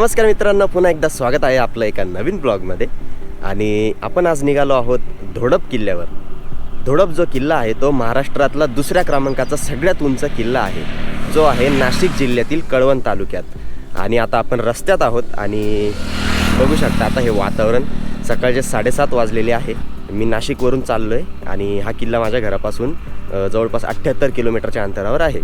नमस्कार मित्रांनो पुन्हा एकदा स्वागत आहे आपलं एका नवीन ब्लॉगमध्ये. आणि आपण आज निघालो आहोत धोडप किल्ल्यावर. धोडप जो किल्ला आहे तो महाराष्ट्रातला दुसऱ्या क्रमांकाचा सगळ्यात उंच किल्ला आहे. जो आहे नाशिक जिल्ह्यातील कळवण तालुक्यात. आणि आता आपण रस्त्यात आहोत आणि बघू शकता आता हे वातावरण. सकाळचे साडेसात वाजलेले आहे. मी नाशिकवरून चाललो आहे आणि हा किल्ला माझ्या घरापासून जवळपास अठ्ठ्याहत्तर किलोमीटरच्या अंतरावर आहे.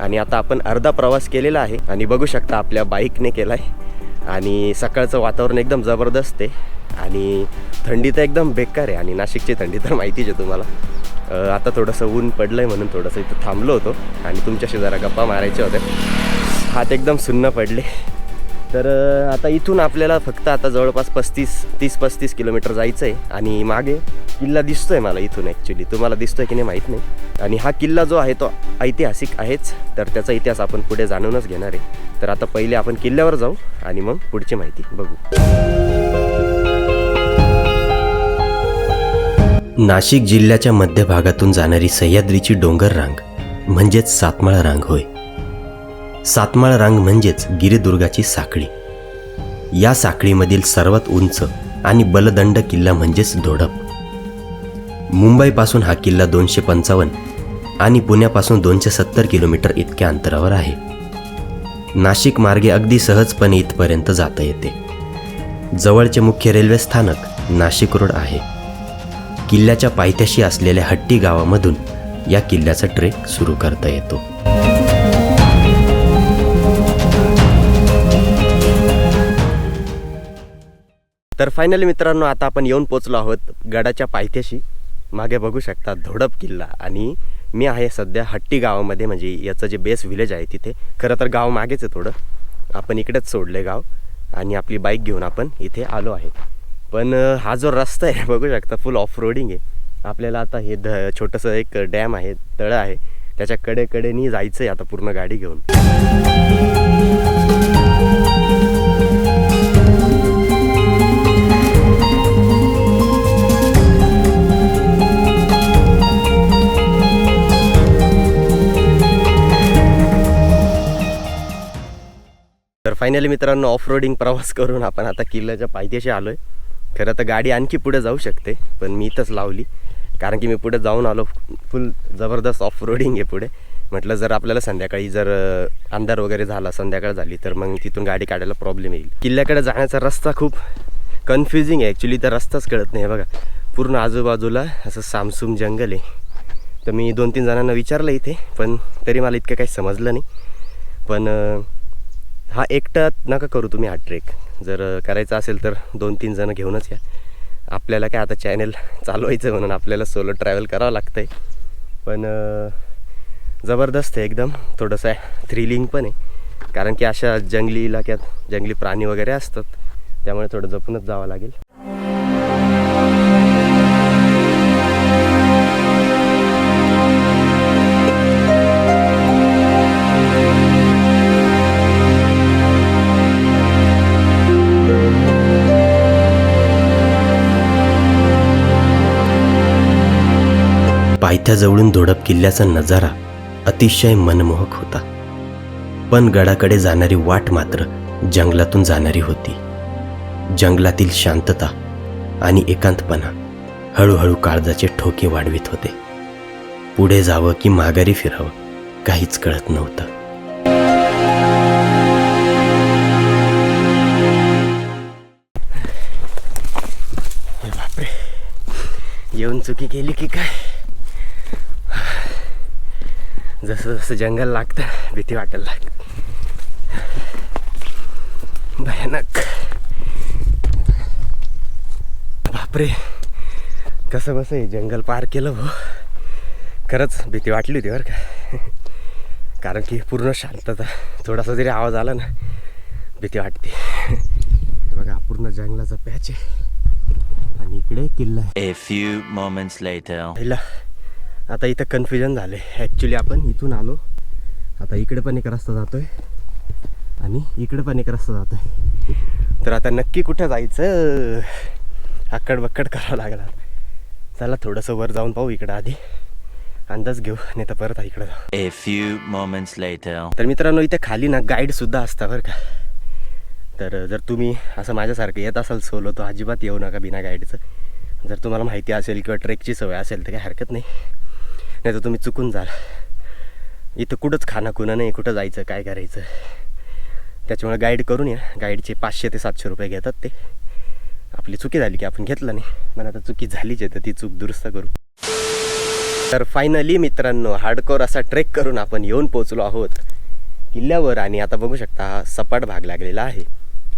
आणि आता आपण अर्धा प्रवास केलेला आहे आणि बघू शकता आपल्या बाईकने केला आहे आणि सकाळचं वातावरण एकदम जबरदस्त आहे. आणि थंडी तर एकदम बेकार आहे आणि नाशिकची थंडी तर माहितीच आहे तुम्हाला. आता थोडंसं ऊन पडलं आहे म्हणून थोडंसं इथं थांबलो होतो. आणि तुमच्याशी जरा गप्पा मारायच्या होत्या. हात एकदम सुन्न पडले. तर आता इथून आपल्याला फक्त आता जवळपास पस्तीस तीस पस्तीस किलोमीटर जायचं आहे आणि मागे किल्ला दिसतोय मला इथून ॲक्च्युली तुम्हाला दिसतोय की नाही माहीत नाही. आणि हा किल्ला जो आहे तो ऐतिहासिक आहेच तर त्याचा इतिहास आपण पुढे जाणूनच घेणार आहे. तर आता पहिले आपण किल्ल्यावर जाऊ आणि मग पुढची माहिती बघू. नाशिक जिल्ह्याच्या मध्यभागातून जाणारी सह्याद्रीची डोंगर रांग म्हणजेच सातमाळा रांग होय. सातमाळ रांग म्हणजेच गिरिदुर्गाची साखळी. या साखळीमधील सर्वात उंच आणि बलदंड किल्ला म्हणजेच धोडप. मुंबईपासून हा किल्ला दोनशे पंचावन्न आणि पुण्यापासून दोनशे सत्तर किलोमीटर इतक्या अंतरावर आहे. नाशिक मार्गे अगदी सहजपणे इथपर्यंत जाता येते. जवळचे मुख्य रेल्वे स्थानक नाशिक रोड आहे. किल्ल्याच्या पायथ्याशी असलेल्या हट्टी गावामधून या किल्ल्याचा ट्रेक सुरू करता येतो. तर फायनली मित्रांनो आता आपण येऊन पोचलो आहोत गडाच्या पायथ्याशी. मागे बघू शकता धोडप किल्ला आणि मी आहे सध्या हट्टी गावामध्ये म्हणजे याचं जे बेस विलेज आहे तिथे. खरं तर गाव मागेच आहे थोडं. आपण इकडेच सोडले गाव आणि आपली बाईक घेऊन आपण इथे आलो आहे. पण हा जो रस्ता आहे बघू शकता फुल ऑफ रोडिंग आहे. आपल्याला आता हे ध छोटंसं एक डॅम आहे तळं आहे. त्याच्या कडेकडेनी जायचं आहे आता पूर्ण गाडी घेऊन. तर फायनली मित्रांनो ऑफ रोडिंग प्रवास करून आपण आता किल्ल्याच्या पायथ्याशी आलो आहे खरं तर गाडी आणखी पुढे जाऊ शकते पण मी इथंच लावली. कारण की मी पुढे जाऊन आलो फुल जबरदस्त ऑफ रोडिंग आहे पुढे. म्हटलं जर आपल्याला संध्याकाळी जर अंधार वगैरे झाला संध्याकाळ झाली तर मग तिथून गाडी काढायला प्रॉब्लेम येईल. किल्ल्याकडे जाण्याचा रस्ता खूप कन्फ्युजिंग आहे. ॲक्च्युली तर रस्ताच कळत नाही बघा. पूर्ण आजूबाजूला असं सामसूम जंगल आहे. तर मी दोन तीन जणांना विचारलं इथे पण तरी मला इतकं काही समजलं नाही. पण हा एकटा नका करू तुम्ही हा ट्रेक जर करायचं करायचा असेल तर दोन तीन जणं घेऊनच या. आपल्याला काय आता चॅनल चालवायचं म्हणून आपल्याला सोलो ट्रॅव्हल करावं लागतं आहे पण जबरदस्त आहे एकदम. थोडंसं थ्रिलिंग पण आहे. कारण की अशा जंगली इलाक्यात जंगली प्राणी वगैरे असतात. त्यामुळे थोडं जपूनच जावं लागेल. पायथ्याजवळून धोडप किल्ल्याचा नजारा अतिशय मनमोहक होता. पण गडाकडे जाणारी वाट मात्र जंगलातून जाणारी होती. जंगलातील शांतता आणि एकांतपणा हळूहळू काळजाचे ठोके वाढवित होते. पुढे जावं की माघारी फिरावं काहीच कळत नव्हतं. येऊन चुकी केली की काय? जसं जसं जंगल लागतं भीती वाटायला लागते. भयानक. बापरे. कसं बसं हे जंगल पार केलं हो. खरंच भीती वाटली होती बरं का. कारण की पूर्ण शांतता. थोडासा जरी आवाज आला ना भीती वाटते. हे बघा पूर्ण जंगलाचा पॅच आहे. आणि इकडे किल्ला आहे. आता इथं कन्फ्युजन झालं आहे ॲक्च्युली आपण इथून आलो. आता इकडे पण एक रस्ता जातोय. आणि इकडे पण एक रस्ता जातोय. तर आता नक्की कुठं जायचं? आकड बक्कड करावं लागणार. चला थोडंसं वर जाऊन पाहू इकडं आधी. अंदाज घेऊ नाही तर परत इकडं जाऊ. A few moments later. तर मित्रांनो इथे खाली ना गाईड सुद्धा असतं बरं का. तर जर तुम्ही असं माझ्यासारखं येत असाल सोलो तर अजिबात येऊ नका बिना गाईडचं जर तुम्हाला माहिती असेल किंवा ट्रेकची सवय असेल तर काही हरकत नाही. नाही तर तुम्ही चुकून जाल. इथं कुठंच खाणं कुणं नाही कुठं जायचं काय करायचं. त्याच्यामुळे गाईड करून या. गाईडचे पाचशे ते सातशे रुपये घेतात ते. आपली चुकी झाली की आपण घेतलं नाही. पण आता चुकी झालीच आहे तर ती चूक दुरुस्त करू. तर फायनली मित्रांनो हार्डकोर असा ट्रेक करून आपण येऊन पोचलो आहोत. किल्ल्यावर आणि आता बघू शकता हा सपाट भाग लागलेला आहे.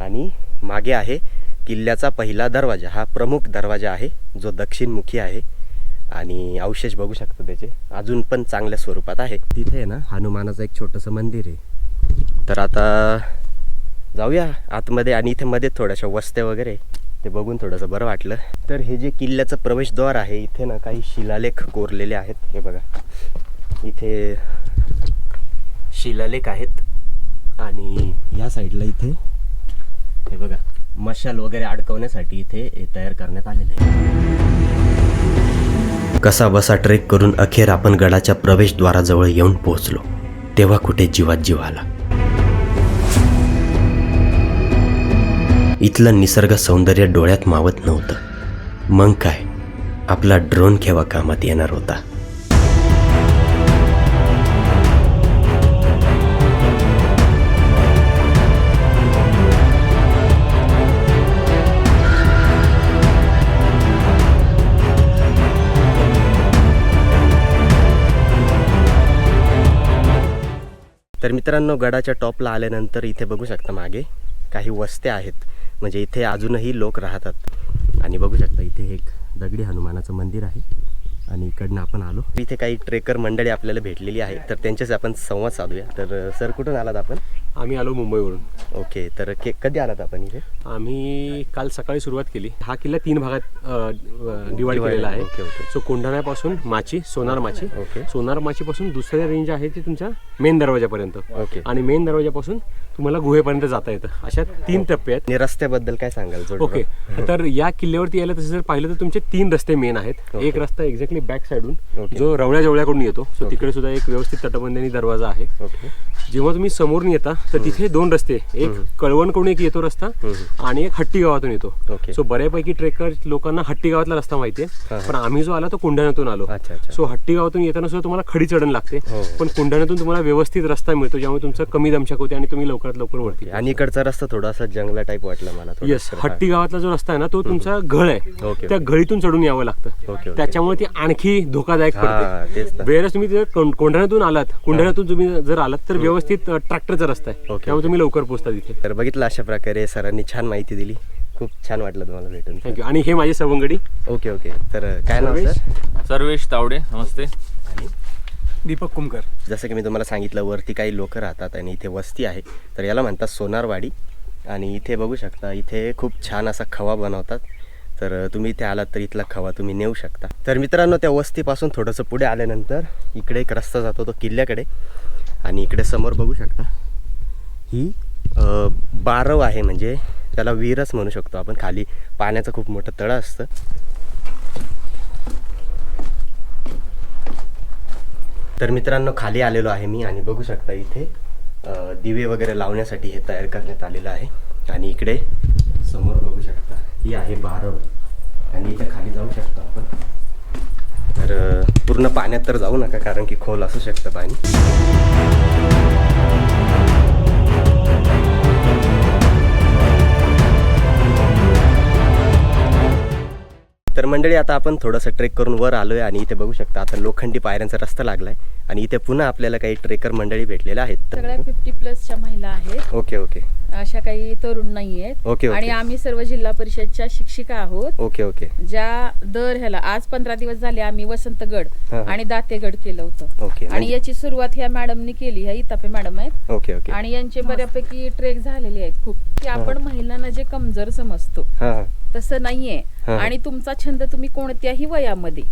आणि मागे आहे किल्ल्याचा पहिला दरवाजा. हा प्रमुख दरवाजा आहे जो दक्षिणमुखी आहे. आणि अवशेष बघू शकतो त्याचे. अजून पण चांगल्या स्वरूपात आहे. तिथे आहे ना हनुमानाचं एक छोटंसं मंदिर आहे. तर आता जाऊया आतमध्ये आणि इथे मध्ये थोड्याशा वस्त्या वगैरे ते बघून थोडंसं बरं वाटलं. तर हे जे किल्ल्याचं प्रवेशद्वार आहे इथे ना काही शिलालेख कोरलेले आहेत. हे बघा. इथे शिलालेख आहेत. आणि ह्या साईडला इथे हे बघा मशाल वगैरे अडकवण्यासाठी इथे तयार करण्यात आलेले आहे. कसा बसा ट्रेक करून अखेर आपण गडाच्या प्रवेशद्वाराजवळ येऊन पोहोचलो. तेव्हा कुठे जीवात जीव आला. इथलं निसर्ग सौंदर्य डोळ्यात मावत नव्हतं. मग काय? आपला ड्रोन केव्हा कामात येणार होता? तर मित्रांनो गडाच्या टॉपला आल्यानंतर इथे बघू शकता मागे काही वस्त्या आहेत. म्हणजे इथे अजूनही लोक राहतात. आणि बघू शकता इथे एक दगडी हनुमानाचं मंदिर आहे. आणि इकडनं आपण आलो. इथे काही ट्रेकर मंडळी आपल्याला भेटलेली आहे. तर त्यांच्याशी आपण संवाद साधूया. तर सर कुठून आलात आपण? आम्ही आलो मुंबईवरून. ओके तर के कधी आलात आपण इथे? आम्ही काल सकाळी सुरुवात केली. हा किल्ला तीन भागात डिवाइड केलेला आहे. Okay, okay. सो कोंढाण्यापासून माची सोनार माची. ओके. सोनार माचीपासून दुसऱ्या रेंज आहे ते तुमच्या मेन दरवाजापर्यंत ओके. आणि मेन दरवाजापासून तुम्हाला गुहेपर्यंत जाता येतं. अशा तीन टप्पे आहेत. आणि रस्त्याबद्दल काय सांगाल ओके. तर या किल्ल्यावरती यायला तसं जर पाहिलं तर तुमचे तीन रस्ते मेन आहेत. एक रस्ता एक्झॅक्टली बॅक साईडून ओके. जो रवळ्या जवळ्याकडून येतो सो तिकडे सुद्धा एक व्यवस्थित तटबंदी दरवाजा आहे. ओके. जेव्हा तुम्ही समोरून येता तर तिथे दोन रस्ते एक कळवणकडून एक येतो रस्ता आणि एक हट्टी गावातून येतो. सो बऱ्यापैकी ट्रेकर लोकांना हट्टी गावातला रस्ता माहितीये. पण आम्ही जो आला तो कुंडाण्यातून आलो. सो हट्टी गावातून येताना सुद्धा तुम्हाला खडी चढण लागते. हो. पण कुंडाण्यातून तुम्हाला व्यवस्थित रस्ता मिळतो ज्यामुळे तुमचं कमी दमछाक होते आणि तुम्ही लवकरात लवकर वरती आणि इकडचा रस्ता थोडासा जंगला टाईप वाटला मला. येस. हट्टी गावातला जो रस्ता आहे ना तो तुमचा घळ आहे. त्या घळीतून चढून यावं लागतं. त्याच्यामुळे ती आणखी धोकादायक पडते. वेळेस तुम्ही जर कोंढाण्यातून आलात. कोंढाण्यातून तुम्ही जर आलात तर व्यवस्थित ट्रॅक्टरचा रस्ता आहे. ओके, त्यामुळे तुम्ही लवकर पोहोचता तिथे. तर बघितलं अशा प्रकारे सरांनी छान माहिती दिली. खूप छान वाटलं तुम्हाला भेटून. थँक्यू आणि हे माझे सवंगडी. ओके ओके तर काय नाव सर्वेश? सर सर्वेश तावडे नमस्ते. आणि? दीपक कुमकर. जसं की मी तुम्हाला सांगितलं वरती काही लोक राहतात आणि इथे वस्ती आहे. तर याला म्हणतात सोनारवाडी. आणि इथे बघू शकता इथे खूप छान असा खवा बनवतात. तर तुम्ही इथे आलात तर इथला खवा तुम्ही नेऊ शकता. तर मित्रांनो त्या वस्तीपासून थोडंसं पुढे आल्यानंतर इकडे एक रस्ता जातो तो किल्ल्याकडे. आणि इकडे समोर बघू शकता. ही बारव आहे म्हणजे त्याला विहीरच म्हणू शकतो आपण. खाली पाण्याचं खूप मोठं तळं असतं. तर मित्रांनो खाली आलेलो आहे मी आणि बघू शकता इथे दिवे वगैरे लावण्यासाठी हे तयार करण्यात आलेलं आहे. आणि इकडे समोर बघू शकता ही आहे बारव. आणि इथे खाली जाऊ शकतो आपण. तर पूर्ण पाण्यात तर जाऊ नका कारण की खोल असू शकतं पाणी. तर मंडळी आता आपण थोडंसं ट्रेक करून वर आलो आहे आणि इथे बघू शकता आता लोखंडी पायऱ्यांचा रस्ता लागला आहे आणि इथे पुन्हा आपल्याला काही ट्रेकर मंडळी भेटलेल्या आहेत. सगळ्या फिफ्टी प्लसच्या महिला आहेत. Okay okay. अशा काही तरुण नाही आहेत. Okay, okay. आणि आम्ही सर्व जिल्हा परिषदच्या शिक्षिका आहोत. Okay okay. ज्या दर ह्याला आज पंधरा दिवस झाले आम्ही वसंतगड. आणि दातेगड केलं होतं. ओके आणि म्हणजे- याची सुरुवात ह्या मॅडमनी केली ह्या इतापे मॅडम आहेत. Okay okay. आणि यांचे बऱ्यापैकी ट्रेक झालेले आहेत खूप. की आपण महिलांना जे कमजोर समजतो तसं नाहीये. आणि तुमचा छंद तुम्ही कोणत्याही वयामध्ये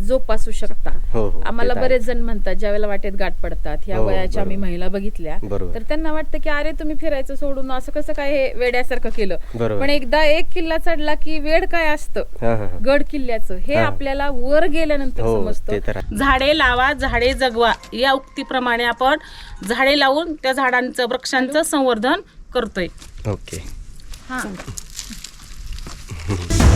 जोपासू शकता. हो, हो, ते आम्हाला. बरेच जण म्हणतात ज्या वेळेला वाटेत गाठ पडतात ह्या हो, वयाच्या आम्ही बरोबर. महिला बघितल्या बरोबर. तर त्यांना वाटतं की अरे तुम्ही फिरायचं सोडून असं कसं काय हे वेड्यासारखं केलं बरोबर. पण एकदा एक किल्ला चढला की वेड काय असतं हां हां हां. गड किल्ल्याचं हे हा. आपल्याला वर गेल्यानंतर हो ते समजतं आहे. झाडे लावा झाडे जगवा या उक्तीप्रमाणे आपण झाडे लावून त्या झाडांचं वृक्षांचं संवर्धन करतोय ओके हा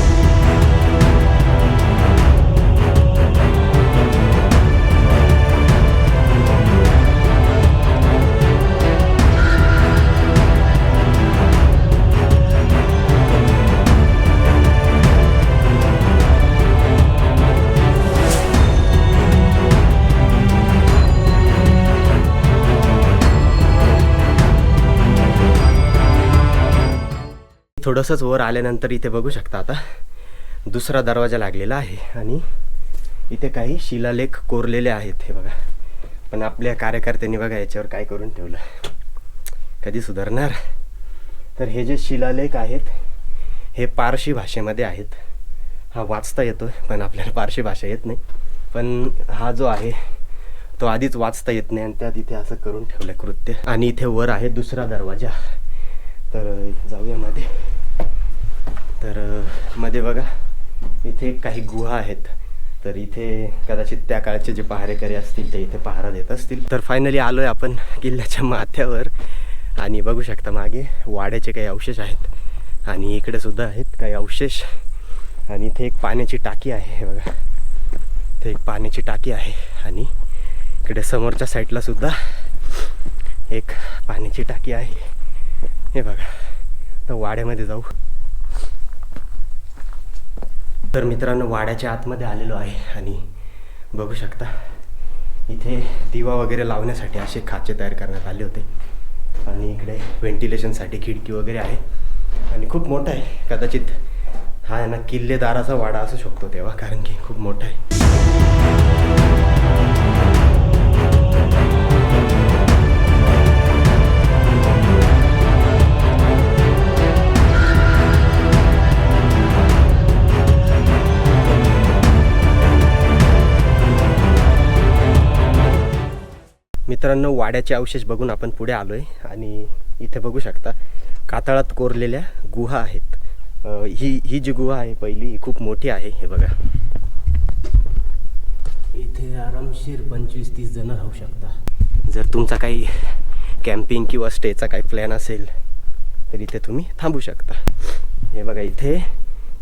थोडंसंच वर आल्यानंतर इथे बघू शकता आता. दुसरा दरवाजा लागलेला आहे आणि इथे काही शिलालेख कोरलेले आहेत हे बघा. पण आपल्या कार्यकर्त्यांनी बघा याच्यावर काय करून ठेवलं. कधी सुधारणार? तर हे जे शिलालेख आहेत हे पारशी भाषेमध्ये आहेत. हा वाचता येतो पण आपल्याला पारशी भाषा येत नाही. पण हा जो आहे तो आधीच वाचता येत नाही आणि त्यात इथे असं करून ठेवलं कृत्य. आणि इथे वर आहे दुसरा दरवाजा. तर जाऊया मध्ये. तर मध्ये बघा इथे काही गुहा आहेत. तर इथे कदाचित त्या काळचे जे पहारेकरी असतील ते इथे पहारा देत असतील. तर फायनली आलोय आपण किल्ल्याच्या माथ्यावर. आणि बघू शकता मागे वाड्याचे काही अवशेष आहेत. आणि इकडे सुद्धा आहेत काही अवशेष. आणि इथे एक पाण्याची टाकी आहे हे बघा. इथे एक पाण्याची टाकी आहे. आणि इकडे समोरच्या साईडला सुद्धा एक पाण्याची टाकी आहे. हे बघा. तर वाड्यामध्ये जाऊ. तर मित्रांनो वाड्याच्या आतमध्ये आलेलो आहे आणि बघू शकता इथे दिवा वगैरे लावण्यासाठी असे खाचे तयार करण्यात आले होते. आणि इकडे व्हेंटिलेशनसाठी खिडकी वगैरे आहे. आणि खूप मोठा आहे. कदाचित हा ना किल्लेदाराचा वाडा असू शकतो तेव्हा कारण की खूप मोठा आहे. मित्रांनो वाड्याचे अवशेष बघून आपण पुढे आलो आहे आणि इथे बघू शकता कातळात कोरलेल्या गुहा आहेत. ही ही जी गुहा आहे पहिली ही खूप मोठी आहे हे बघा. इथे आरामशीर पंचवीस तीस जण राहू शकता. जर तुमचा काही कॅम्पिंग किंवा स्टेचा काही प्लॅन असेल तर इथे तुम्ही थांबू शकता. हे बघा इथे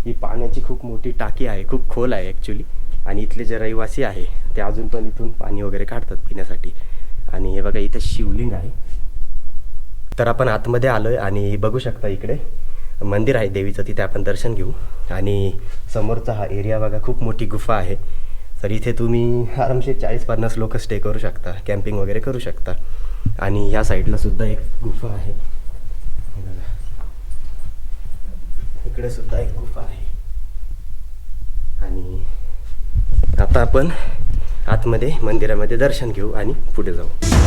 ही पाण्याची खूप मोठी टाकी आहे खूप खोल आहे ॲक्च्युली आणि इथले जे रहिवासी आहे ते अजून पण इथून पाणी वगैरे काढतात पिण्यासाठी. आणि हे बघा इथं शिवलिंग आहे. तर आपण आतमध्ये आलो आहे आणि बघू शकता इकडे मंदिर आहे देवीचं तिथे आपण दर्शन घेऊ. आणि समोरचा हा एरिया बघा खूप मोठी गुफा आहे. तर इथे तुम्ही आरामशीर चाळीस पन्नास लोक स्टे करू शकता कॅम्पिंग वगैरे करू शकता. आणि ह्या साईडला सुद्धा एक गुफा आहे. इकडे सुद्धा एक गुफा आहे. आणि आता आपण आतमध्ये मंदिरामध्ये दर्शन घेऊ आणि पुढे जाऊ.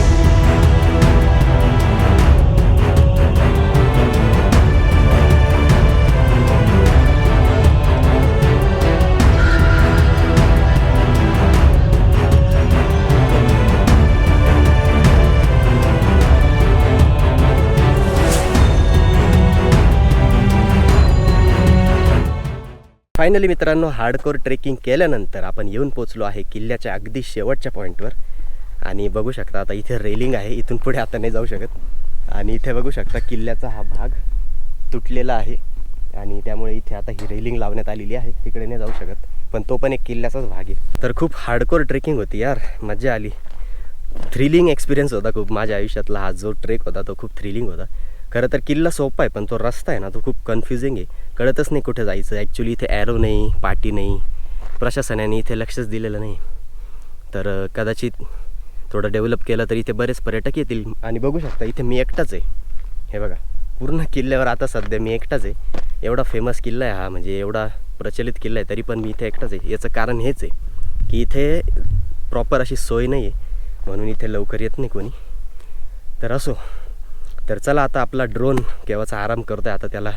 फायनली मित्रांनो हार्डकोर ट्रेकिंग केल्यानंतर आपण येऊन पोचलो आहे किल्ल्याच्या अगदी शेवटच्या पॉईंटवर आणि बघू शकता आता इथे रेलिंग आहे. इथून पुढे आता नाही जाऊ शकत. आणि इथे बघू शकता किल्ल्याचा हा भाग तुटलेला आहे. आणि त्यामुळे इथे आता ही रेलिंग लावण्यात आलेली आहे. तिकडे नाही जाऊ शकत. पण तो पण एक किल्ल्याचाच भाग आहे. तर खूप हार्डकोर ट्रेकिंग होती यार. मजा आली. थ्रिलिंग एक्सपिरियन्स होता खूप. माझ्या आयुष्यातला हा जो ट्रेक होता तो खूप थ्रिलिंग होता. खरं तर किल्ला सोपा आहे पण तो रस्ता आहे ना तो खूप कन्फ्युजिंग आहे. कळतच नाही कुठे जायचं. ॲक्च्युली इथे ॲरो नाही पाटी नाही. प्रशासनाने इथे लक्षच दिलेलं नाही. तर कदाचित थोडं डेव्हलप केलं तर इथे बरेच पर्यटक येतील. आणि बघू शकता इथे मी एकटाच आहे. हे बघा पूर्ण किल्ल्यावर आता सध्या मी एकटाच आहे. एवढा फेमस किल्ला आहे हा म्हणजे एवढा प्रचलित किल्ला आहे तरी पण मी इथे एकटाच आहे. याचं कारण हेच आहे की इथे प्रॉपर अशी सोय नाही आहे म्हणून इथे लवकर येत नाही कोणी. तर असो. तर चला आता आपला ड्रोन केव्हाचा आराम करतो आहे आता त्याला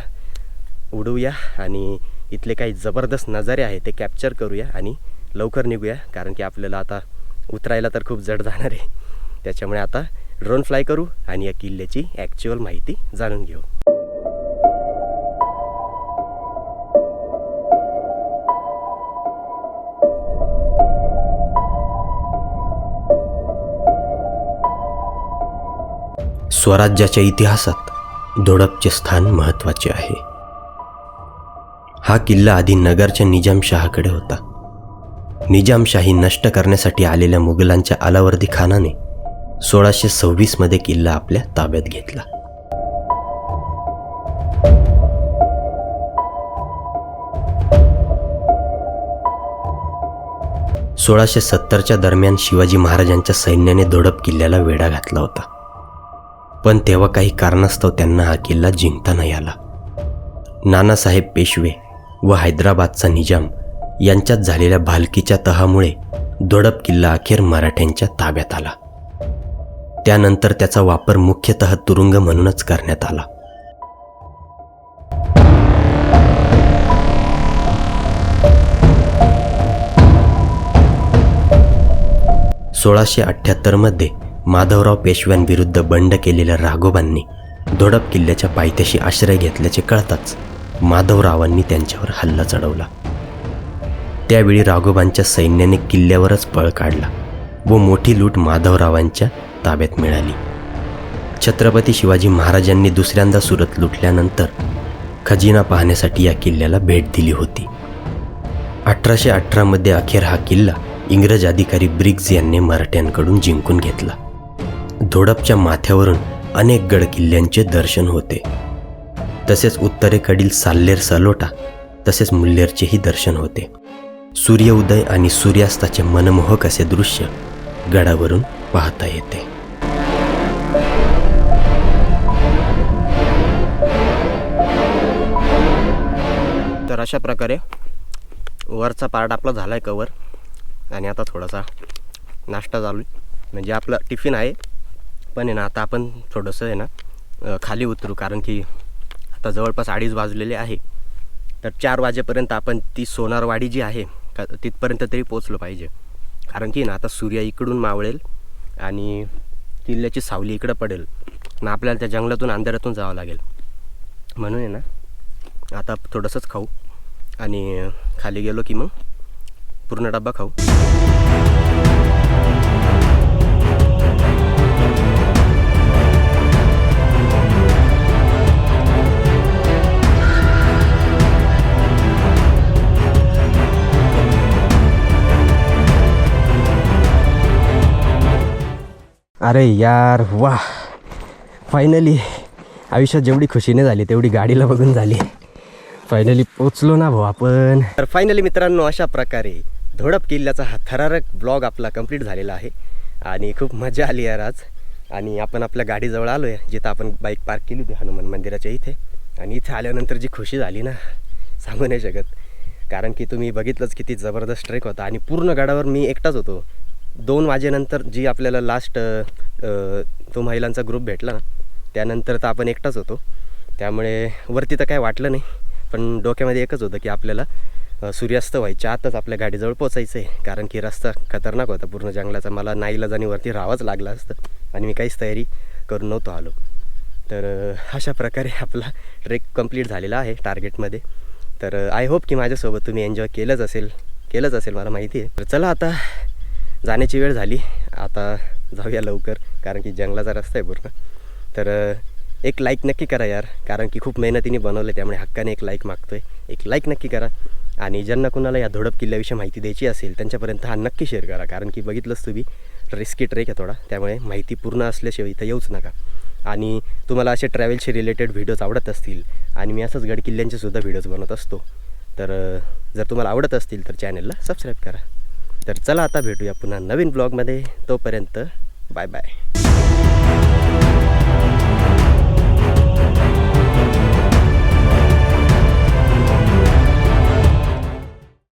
उडवूया आणि इथले काही जबरदस्त नजारे आहे ते कॅप्चर करूया आणि लवकर निघूया कारण की आपल्याला आता उतरायला तर खूप जड जाणार आहे. त्याच्यामुळे आता ड्रोन फ्लाय करू आणि या किल्ल्याची ॲक्च्युअल माहिती जाणून घेऊ. स्वराज्याच्या इतिहासात धोडपचे स्थान महत्त्वाचे आहे. हा किल्ला आधी नगरच्या निजामशहाकडे होता. निजामशाही नष्ट करण्यासाठी आलेल्या मुघलांच्या अलावर्दी खानाने सोळाशे सव्वीसमध्ये किल्ला आपल्या ताब्यात घेतला. सोळाशे सत्तरच्या दरम्यान शिवाजी महाराजांच्या सैन्याने धोडप किल्ल्याला वेढा घातला होता. पण तेव्हा काही कारणास्तव त्यांना हा किल्ला जिंकता नाही आला. नानासाहेब पेशवे व हैदराबादचा निजाम यांच्यात झालेल्या भालकीच्या तहामुळे दोडप किल्ला अखेर मराठ्यांच्या ताब्यात आला. त्यानंतर त्याचा वापर मुख्यतः तुरुंग म्हणूनच करण्यात आला. सोळाशे अठ्ठ्याहत्तरमध्ये माधवराव पेशव्यांविरुद्ध बंड केलेल्या राघोबांनी दोडप किल्ल्याच्या पायथ्याशी आश्रय घेतल्याचे कळताच माधवरावांनी त्यांच्यावर हल्ला चढवला. त्यावेळी राघोबांच्या सैन्याने किल्ल्यावरच पळ काढला व मोठी लूट माधवरावांच्या ताब्यात मिळाली. छत्रपती शिवाजी महाराजांनी दुसऱ्यांदा सुरत लुटल्यानंतर खजिना पाहण्यासाठी या किल्ल्याला भेट दिली होती. अठराशे अठरामध्ये अखेर हा किल्ला इंग्रज अधिकारी ब्रिग्ज यांनी मराठ्यांकडून जिंकून घेतला. धोडपच्या माथ्यावरून अनेक गड किल्ल्यांचे दर्शन होते. तसेच उत्तरेकडील साल्लेर सलोटा तसेच मुल्लेरचेही दर्शन होते. सूर्योदय आणि सूर्यास्ताचे मनमोहक असे दृश्य गडावरून पाहता येते. तर अशा प्रकारे वरचा पार्ट आपला झाला आहे कवर आणि आता थोडासा नाश्ता चालू आहे. म्हणजे आपला टिफिन आहे. पण आहे ना आता आपण थोडंसं आहे ना खाली उतरू. कारण की आता जवळपास अडीच वाजलेले आहे. तर चार वाजेपर्यंत आपण ती सोनारवाडी जी आहे का तिथपर्यंत तरी पोचलो पाहिजे. कारण की ना आता सूर्य इकडून मावळेल आणि किल्ल्याची सावली इकडं पडेल. ना आपल्याला त्या जंगलातून अंधारातून जावं लागेल. म्हणून आहे ना आता थोडंसंच खाऊ. आणि खाली गेलो की मग पूर्ण डब्बा खाऊ. अरे यार वा. फायनली आयुष्यात जेवढी खुशीने झाली तेवढी गाडीला बघून झाली. फायनली पोचलो ना भाऊ आपण. तर फायनली मित्रांनो अशा प्रकारे धोडप किल्ल्याचा हा थरारक ब्लॉग आपला कंप्लीट झालेला आहे. आणि खूप मजा आली यार आज. आणि आपण आपल्या गाडीजवळ आलो आहे जिथं आपण बाईक पार्क केली होती हनुमान मंदिराच्या इथे. आणि इथे आल्यानंतर जी खुशी झाली ना सांगू नाही शकत. कारण की तुम्ही बघितलंच किती जबरदस्त ट्रेक होता. आणि पूर्ण गडावर मी एकटाच होतो. दोन वाजेनंतर जी आपल्याला लास्ट तो महिलांचा ग्रुप भेटला ना त्यानंतर तर आपण एकटाच होतो. त्यामुळे वरती तर काय वाटलं नाही पण डोक्यामध्ये एकच होतं की आपल्याला सूर्यास्त व्हायच्या आतच आपल्या गाडीजवळ पोचायचं आहे कारण की रस्ता खतरनाक होता पूर्ण जंगलाचा. मला नाईला जाणी वरती राहावंच लागलं असतं आणि मी काहीच तयारी करून नव्हतो आलो. तर अशा प्रकारे आपला ट्रेक कंप्लीट झालेला आहे टार्गेटमध्ये तर आय होप की माझ्यासोबत तुम्ही एन्जॉय केलंच असेल केलंच असेल मला माहिती आहे. तर चला आता जाण्याची वेळ झाली. आता जाऊया लवकर कारण की जंगलाचा रस्ता आहे पूर्ण. तर एक लाईक नक्की करा यार कारण की खूप मेहनतीने बनवलं त्यामुळे हक्काने एक लाईक मागतोय. एक लाईक नक्की करा. आणि ज्यांना कुणाला या धोडप किल्ल्याविषयी माहिती द्यायची असेल त्यांच्यापर्यंत हा नक्की शेअर करा कारण की बघितलंच तुम्ही रिस्की ट्रेक आहे थोडा. त्यामुळे माहिती पूर्ण असल्याशिवाय इथं येऊच नका. आणि तुम्हाला असे ट्रॅव्हलशी रिलेटेड व्हिडिओज आवडत असतील आणि मी असंच गड किल्ल्यांचे सुद्धा व्हिडिओज बनवत असतो तर जर तुम्हाला आवडत असतील तर चॅनलला सबस्क्राईब करा. तर चला आता भेटूया पुन्हा नवीन ब्लॉगमध्ये तोपर्यंत बाय बाय.